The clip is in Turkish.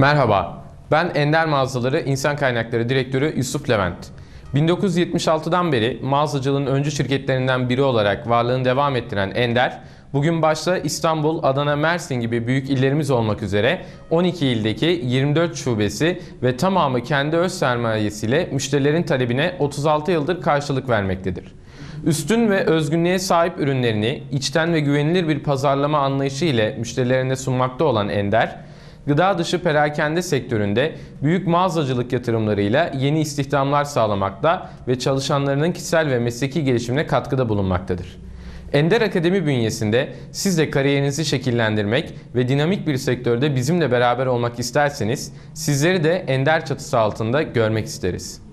Merhaba, ben Ender Mağazaları İnsan Kaynakları Direktörü Yusuf Levent. 1976'dan beri mağazacılığın öncü şirketlerinden biri olarak varlığını devam ettiren Ender, bugün başta İstanbul, Adana, Mersin gibi büyük illerimiz olmak üzere 12 ildeki 24 şubesi ve tamamı kendi öz sermayesiyle müşterilerin talebine 36 yıldır karşılık vermektedir. Üstün ve özgünlüğe sahip ürünlerini içten ve güvenilir bir pazarlama anlayışı ile müşterilerine sunmakta olan Ender, gıda dışı perakende sektöründe büyük mağazacılık yatırımlarıyla yeni istihdamlar sağlamakta ve çalışanlarının kişisel ve mesleki gelişimine katkıda bulunmaktadır. Ender Akademi bünyesinde siz de kariyerinizi şekillendirmek ve dinamik bir sektörde bizimle beraber olmak isterseniz sizleri de Ender çatısı altında görmek isteriz.